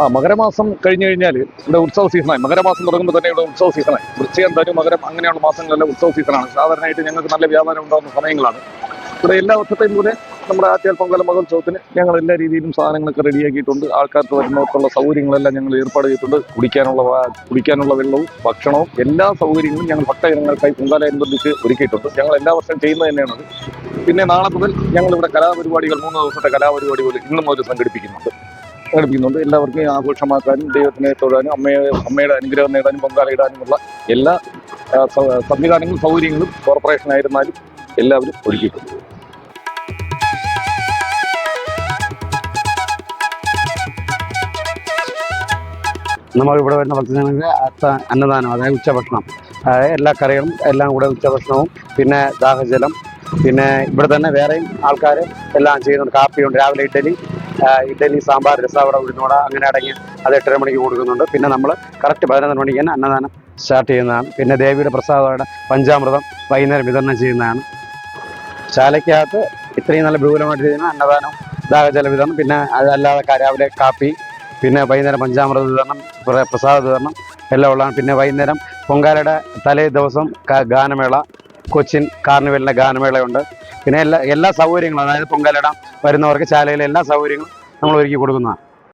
ആ മകരമാസം കഴിഞ്ഞു കഴിഞ്ഞാൽ ഇവിടെ ഉത്സവ സീസണായി. മകരമാസം തുടങ്ങുമ്പോൾ തന്നെ ഇവിടെ ഉത്സവ സീസണായി. വൃശ്ചികം ധനു മകരം അങ്ങനെയുള്ള മാസങ്ങളിലെ ഉത്സവ സീസണാണ്. സാധാരണയായിട്ട് ഞങ്ങൾക്ക് നല്ല വ്യാപാരം ഉണ്ടാകുന്ന സമയങ്ങളാണ്. ഇവിടെ എല്ലാ വർഷത്തെയും പോലെ നമ്മുടെ ആറ്റിയാൽ പൊങ്കല മഹോത്സവത്തിന് ഞങ്ങൾ എല്ലാ രീതിയിലും സാധനങ്ങളൊക്കെ റെഡിയാക്കിയിട്ടുണ്ട്. ആൾക്കാർക്ക് വരുന്നവർക്കുള്ള സൗകര്യങ്ങളെല്ലാം ഞങ്ങൾ ഏർപ്പാട് ചെയ്തിട്ടുണ്ട്. കുടിക്കാനുള്ള കുടിക്കാനുള്ള വെള്ളവും ഭക്ഷണവും എല്ലാ സൗകര്യങ്ങളും ഞങ്ങൾ ഭക്തജനങ്ങൾക്കായി പൊങ്കാലയനുബന്ധിച്ച് ഒരുക്കിയിട്ടുണ്ട്. ഞങ്ങൾ എല്ലാ വർഷവും ചെയ്യുന്നത് തന്നെയാണത് പിന്നെ നാളെ മുതൽ ഞങ്ങൾ ഇവിടെ കലാപരിപാടികൾ മൂന്ന് ദിവസത്തെ കലാപരിപാടികൾ ഇന്നും മുതൽ സംഘടിപ്പിക്കുന്നുണ്ട്. സംഘടിപ്പിക്കുന്നുണ്ട് എല്ലാവർക്കും ആഘോഷമാക്കാനും ദൈവത്തിനെ തൊഴാനും അമ്മയെ അമ്മയുടെ അനുഗ്രഹം നേടാനും പൊങ്കാലയിടാനുമുള്ള എല്ലാ സംവിധാനങ്ങളും സൗകര്യങ്ങളും കോർപ്പറേഷൻ ആയിരുന്നാലും എല്ലാവരും ഒരുക്കിയിട്ടുണ്ട്. നമ്മൾ ഇവിടെ വരുന്ന ഭക്തജനങ്ങൾക്ക് അന്നദാനം അതായത് ഉച്ചഭക്ഷണം. എല്ലാ കറികളും എല്ലാം കൂടെ ഉച്ചഭക്ഷണവും പിന്നെ ദാഹജലം പിന്നെ ഇവിടെ തന്നെ വേറെയും ആൾക്കാർ എല്ലാം ചെയ്യുന്നുണ്ട്. കാപ്പിയുണ്ട് രാവിലെ ഇഡ്ഡലി ഇഡ്ഡലി സാമ്പാർ രസാവട ഉഴുന്നോട അങ്ങനെ അടങ്ങി അത് എട്ടര മണിക്ക് കൊടുക്കുന്നുണ്ട്. പിന്നെ നമ്മൾ കറക്റ്റ് പതിനൊന്ന് മണിക്ക് തന്നെ അന്നദാനം സ്റ്റാർട്ട് ചെയ്യുന്നതാണ്. പിന്നെ ദേവിയുടെ പ്രസാദമായിട്ട് പഞ്ചാമൃതം വൈകുന്നേരം വിതരണം ചെയ്യുന്നതാണ്. ശാലയ്ക്കകത്ത് ഇത്രയും നല്ല വിപുലമായിട്ട് ചെയ്യുന്ന അന്നദാനം ദാഹജല വിതരണം പിന്നെ അതല്ലാതെ രാവിലെ കാപ്പി പിന്നെ വൈകുന്നേരം പഞ്ചാമൃത വിതരണം പ്രസാദ വിതരണം എല്ലാം ഉള്ളതാണ്. പിന്നെ വൈകുന്നേരം പൊങ്കാലയുടെ തലേ ദിവസം ഗാനമേള കൊച്ചിൻ കാർണിവലിന്റെ ഗാനമേളയുണ്ട്. പിന്നെ എല്ലാ എല്ലാ സൗകര്യങ്ങളും അതായത് പൊങ്കാലയിടാം വരുന്നവർക്ക് ശാലയിലെ എല്ലാ സൗകര്യങ്ങളും നമ്മൾ ഒരുക്കി കൊടുക്കുന്നതാണ്.